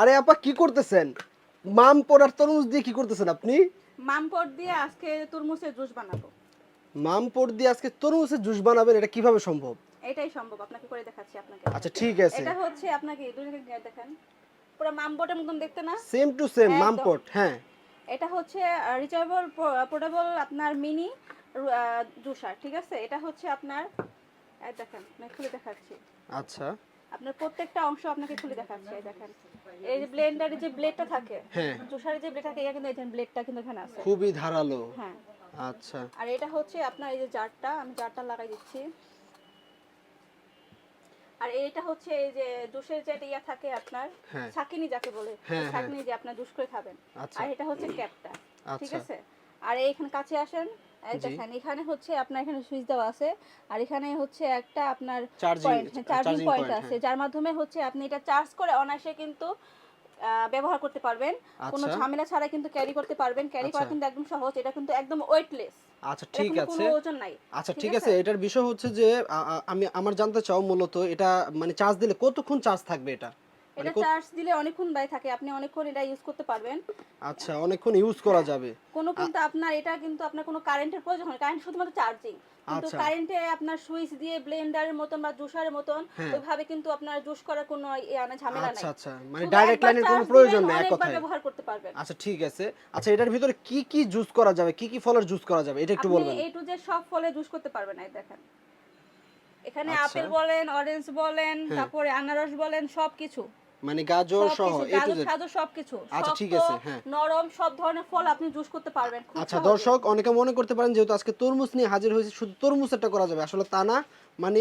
আরে আপা কি করতেছেন? মাম পড়ার তরমুজ দিয়ে কি করতেছেন আপনি? মামপট দিয়ে আজকে তরমুজের জুস বানাবো। মাম পড় দিয়ে আজকে তরমুজের জুস বানাবেন এটা কীভাবে সম্ভব? এটাই সম্ভব আপনাকে করে দেখাচ্ছি আপনাকে। আচ্ছা ঠিক আছে। এটা হচ্ছে আপনাকে দুই দিকে দেখেন। পুরো মামপটের মতন দেখতে না? সেম টু সেম একদম। মাম পট হ্যাঁ। এটা হচ্ছে রিচার্জেবল পোর্টেবল আপনার মিনি জুসার ঠিক আছে? এটা হচ্ছে আপনার এই দেখেন আমি খুলে দেখাচ্ছি। আচ্ছা। আপনার প্রত্যেকটা অংশ আপনাকে খুলে দেখাচ্ছি এই দেখেন। এই যে ব্লেন্ডারের যে ব্লেডটা থাকে হ্যাঁ। জুসারের যে ব্লেড থাকে এটা কিন্তু এখানে ব্লেডটা কিন্তু এখানে আছে। খুবই ধারালো। হ্যাঁ। আচ্ছা। আর এটা হচ্ছে আপনার এই যে জারটা আমি জারটা লাগাই দিচ্ছি। আর এটা হচ্ছে এই যে জুসের যে ইয়া থাকে আপনার সাকিনি ছাকিনি যাকে বলে হ্যাঁ, হ্যাঁ। ছাকিনি যে আপনার জুস করে খাবেন। আচ্ছা। আর এটা হচ্ছে ক্যাপটা ঠিক আচ্ছা। আছে? আর এইখানে কাছে আসেন দেখেন এখানে হচ্ছে আপনার এখানে সুইচ দেওয়া আছে আর এখানে হচ্ছে একটা আপনার charging point charging point point আছে যার মাধ্যমে হচ্ছে আপনি এটা চার্জ করে অনায়াসে কিন্তু ব্যবহার করতে পারবেন। কোনো আচ্ছা। ঝামেলা ছাড়া কিন্তু ক্যারি করতে পারবেন। ক্যারি করা আচ্ছা। কিন্তু একদম সহজ এটা কিন্তু একদম ওয়েটলেস আচ্ছা ঠিক আছে। ওজন নাই আচ্ছা ঠিক আছে? এটার বিষয় হচ্ছে যে আমি আমার জানতে চাও মূলত এটা মানে চার্জ দিলে কতক্ষণ চার্জ থাকবে এটা? এটা চার্জ দিলে অনেকক্ষণ ব্যয় থাকে আপনি অনেকক্ষণ এটা ইউজ করতে পারবেন। আচ্ছা অনেকক্ষণ ইউজ করা যাবে। কোনো কিন্তু আপনার এটা কিন্তু আপনার কোনো কারেন্টের প্রয়োজন হয় কারেন্ট শুধুমাত্র চার্জিং কিন্তু আচ্ছা। কারেন্টে আপনার সুইচ দিয়ে ব্লেন্ডারের মতন বা জুসারের মতন হ্যাঁ। ওইভাবে কিন্তু আপনার জুস করার কোনো মানে ঝামেলা নাই। আচ্ছা আচ্ছা। মানে ডাইরেক্ট লাইনের কোনো প্রয়োজন নেই এক কথায়। ব্যবহার করতে পারবেন। আচ্ছা ঠিক আছে। আচ্ছা এটার ভিতরে কি কি জুস করা যাবে? কি কি ফলের জুস করা যাবে? এটা একটু আপনি বলবেন। এই টু যে সব ফলে জুস করতে পারবেন এই দেখেন। এখানে আচ্ছা। আপেল বলেন অরেঞ্জ বলেন হ্যাঁ। তারপরে আনারস বলেন সবকিছু। মানে গাজর সহ এ টু গাজর জেড সাজর সবকিছু আচ্ছা, ঠিক আছে, হ্যাঁ। নরম সব ধরনের ফল আপনি জুস করতে পারবেন। আচ্ছা দর্শক অনেকে মনে করতে পারেন যেহেতু আজকে তরমুজ নিয়ে হাজির হয়েছে শুধু তরমুজটা করা যাবে। আসলে তা না মানে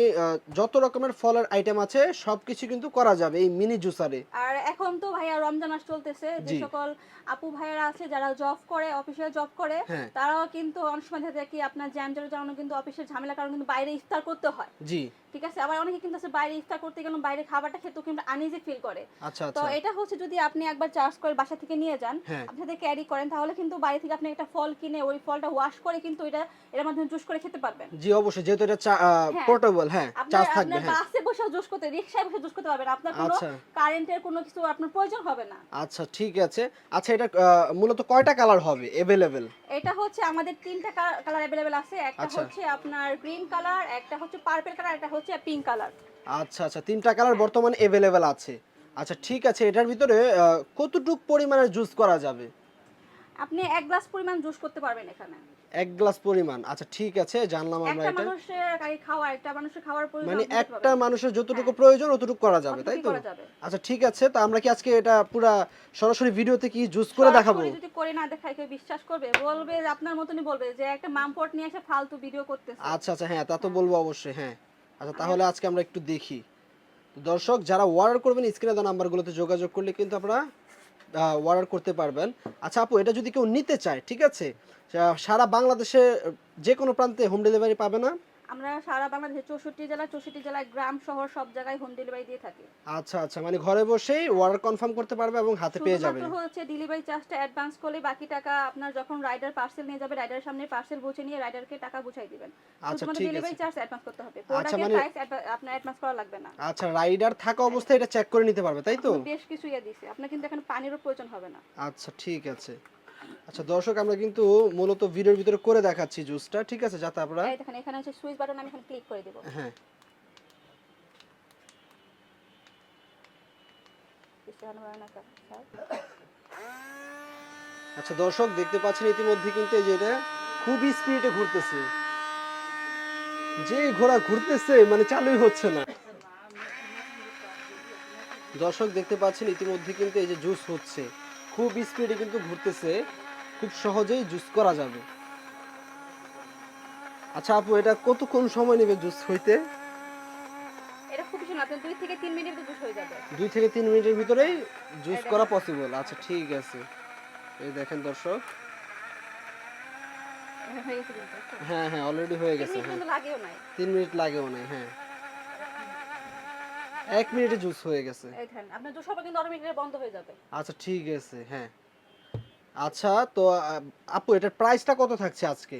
যত রকমের ফলের আইটেম আছে সবকিছু কিন্তু করা যাবে এই মিনি জুসারে আর এখন তো ভাইয়া রমজান মাস চলতেছে যে সকল আপু ভাইয়ারা আছে যারা জব করে অফিসে জব করে হ্যাঁ। তারাও কিন্তু অনেক সময় যায় কি আপনার জ্যাম জ্যামের জন্য কিন্তু অফিসের ঝামেলা কারণে কিন্তু বাইরে ইফতার করতে হয়। জি। ঠিক আছে? আবার অনেকে কিন্তু আছে বাইরে ইফতার করতে গেলে বাইরে খাবারটা খেতে কিন্তু আনইজি ফিল করে। তো আচ্ছা। এটা হচ্ছে যদি আপনি একবার চার্জ করে বাসা থেকে নিয়ে যান হ্যাঁ। আপনি সাথে ক্যারি করেন তাহলে কিন্তু থেকে আপনি একটা ফল কিনে ওই ফলটা ওয়াশ করে কিন্তু এটা এর মাধ্যমে জুস করে খেতে পারবেন। জি অবশ্যই যেহেতু এটা হ্যাঁ। পোর্টেবল হ্যাঁ চার্জ থাকবে হ্যাঁ। বাসে বসে জুস করতে রিক্সায় বসে জুস করতে পারবেন আপনার কোনো আচ্ছা। কারেন্টের কোনো কিছু আপনার প্রয়োজন হবে না। আচ্ছা ঠিক আছে। আচ্ছা এটা মূলত কয়টা কালার হবে এভেলেবেল এটা হচ্ছে আমাদের তিনটা কালার অ্যাভেলেবেল আছে। একটা আচ্ছা। হচ্ছে আপনার গ্রিন কালার একটা হচ্ছে পার্পল কালার একটা হচ্ছে পিঙ্ক কালার আচ্ছা আচ্ছা তিনটা কালার বর্তমানে এভেলেবেল আছে। আচ্ছা ঠিক আছে এটার ভিতরে কতটুক পরিমাণের জুস করা যাবে? আপনি এক গ্লাস পরিমাণ জুস করতে পারবেন এখানে। এক গ্লাস পরিমাণ। আচ্ছা ঠিক আছে জানলাম আমরা এটা। একটা মানুষের আগে খাওয়া একটা মানুষের খাওয়ার প্রয়োজন মানে একটা মানুষের যতটুকু প্রয়োজন অতটুকু করা যাবে তাই তো? আচ্ছা ঠিক আছে তো আমরা কি আজকে এটা পুরো সরাসরি ভিডিওতে কি জুস করে দেখাবো? যদি করে না দেখায় কেউ বিশ্বাস করবে? বলবে আপনার মতনই বলবে যে একটা মামপট নিয়ে এসে ফালতু ভিডিও করতেছে। আচ্ছা আচ্ছা হ্যাঁ তা তো বলব অবশ্যই হ্যাঁ। আচ্ছা তাহলে আজকে আমরা একটু দেখি। দর্শক, যারা অর্ডার করবেন স্ক্রিনে দেওয়া নাম্বারগুলোতে যোগাযোগ করলে কিন্তু আপনারা অর্ডার করতে পারবেন। আচ্ছা আপু, এটা যদি কেউ নিতে চায়, ঠিক আছে? সারা বাংলাদেশে যে কোনো প্রান্তে হোম ডেলিভারি পাবে না? আমরা সারা বাংলাদেশে চৌষট্টি জেলা চৌষট্টি জেলায় গ্রাম শহর সব জায়গায় হোম ডেলিভারি দিয়ে থাকি। আচ্ছা আচ্ছা মানে ঘরে বসেই অর্ডার কনফার্ম করতে পারবে এবং হাতে পেয়ে যাবে। হচ্ছে ডেলিভারি চার্জটা অ্যাডভান্স করলে বাকি টাকা আপনার যখন রাইডার পার্সেল নিয়ে যাবে রাইডারের সামনে পার্সেল বুঝে নিয়ে রাইডারকে টাকা বুঝাই দিবেন। আচ্ছা, ঠিক ডেলিভারি চার্জ অ্যাডভান্স করতে হবে। আচ্ছা, মানে- আপনার অ্যাডভান্স করা লাগবে না। আচ্ছা রাইডার থাকা অবস্থায় এটা চেক করে নিতে পারবে তাই তো? বেশ কিছু ইয়ে দিছে। আপনার কিন্তু এখন পানিরও প্রয়োজন হবে না। আচ্ছা ঠিক আছে। আচ্ছা দর্শক আমরা কিন্তু মূলত ভিডিওর ভিতরে করে দেখাচ্ছি জুসটা। ঠিক আছে যাতে আপনারা এই দেখেন এখানে হচ্ছে সুইচ বাটন আমি এখানে ক্লিক করে দেব। হ্যাঁ। আচ্ছা দর্শক দেখতে পাচ্ছেন ইতিমধ্যে কিন্তু এই যে এটা খুবই স্পিডে ঘুরতেছে। যে ঘোড়া ঘুরতেছে মানে চালুই হচ্ছে না। দর্শক দেখতে পাচ্ছেন ইতিমধ্যে কিন্তু এই যে জুস হচ্ছে। খুব স্পিডে কিন্তু ঘুরতেছে। খুব সহজেই জুস করা যাবে। আচ্ছা আপু এটা কতক্ষণ সময় নেবে জুস হইতে? এটা খুব সুন্দর আপনার দুই থেকে জুস হয়ে যাবে। মিনিটের ভিতরেই জুস করা পসিবল আচ্ছা ঠিক আছে। এই দেখেন দর্শক। হয়ে হ্যাঁ অলরেডি হয়ে গেছে হ্যাঁ। নাই। তিন মিনিট লাগেও না হ্যাঁ। এক মিনিটে জুস হয়ে গেছে। আপনার জুস হবে কিন্তু অটোমেটিক্যালি বন্ধ হয়ে যাবে। আচ্ছা ঠিক আছে হ্যাঁ। আচ্ছা তো আপু এটার প্রাইসটা কত থাকছে আজকে?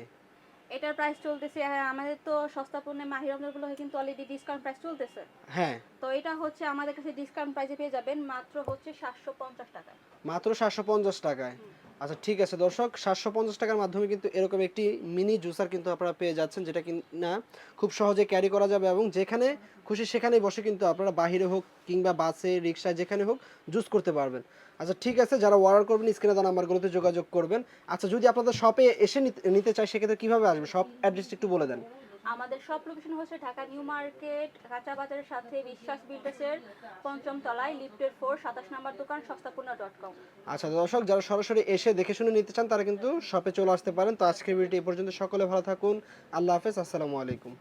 এটার প্রাইস চলতেছে হ্যাঁ, আমাদের তো সস্তা পণ্যে মাহির রমজানগুলো কিন্তু অলরেডি ডিসকাউন্ট প্রাইস চলতেছে। হ্যাঁ। তো এটা হচ্ছে আমাদের কাছে ডিসকাউন্ট প্রাইসে পেয়ে যাবেন মাত্র হচ্ছে সাতশো পঞ্চাশ টাকায়। মাত্র সাতশো পঞ্চাশ টাকায়। আচ্ছা ঠিক আছে দর্শক, সাতশো পঞ্চাশ টাকার মাধ্যমে কিন্তু এরকম একটি মিনি জুসার কিন্তু আপনারা পেয়ে যাচ্ছেন, যেটা কিনা খুব সহজে ক্যারি করা যাবে এবং যেখানে খুশি সেখানেই বসে কিন্তু আপনারা বাহিরে হোক কিংবা বাসে, রিক্সায়, যেখানে হোক জুস করতে পারবেন। আচ্ছা ঠিক আছে, যারা অর্ডার করবেন, স্ক্রিনে দেওয়া নাম্বারগুলোতে যোগাযোগ করবেন। আচ্ছা যদি আপনাদের শপে এসে নিতে- চাই সেক্ষেত্রে কীভাবে আসবে? শপ অ্যাড্রেসটা একটু বলে দেন। আমাদের সব লোকেশন হচ্ছে ঢাকা নিউ মার্কেট, কাঁচা বাজারের সাথে বিশ্বাস বিল্ডার্সের পঞ্চম তলায়, লিফটের ফোর, সাতাশ নাম্বার দোকান, সস্তাপূর্ণ ডট কম আচ্ছা দর্শক, যারা সরাসরি এসে দেখে শুনে নিতে চান, তারা কিন্তু শপে চলে আসতে পারেন। তো আজকের ভিডিওটি এই পর্যন্ত। সকলে ভালো থাকুন। আল্লাহ হাফেজ। আসসালামু আলাইকুম।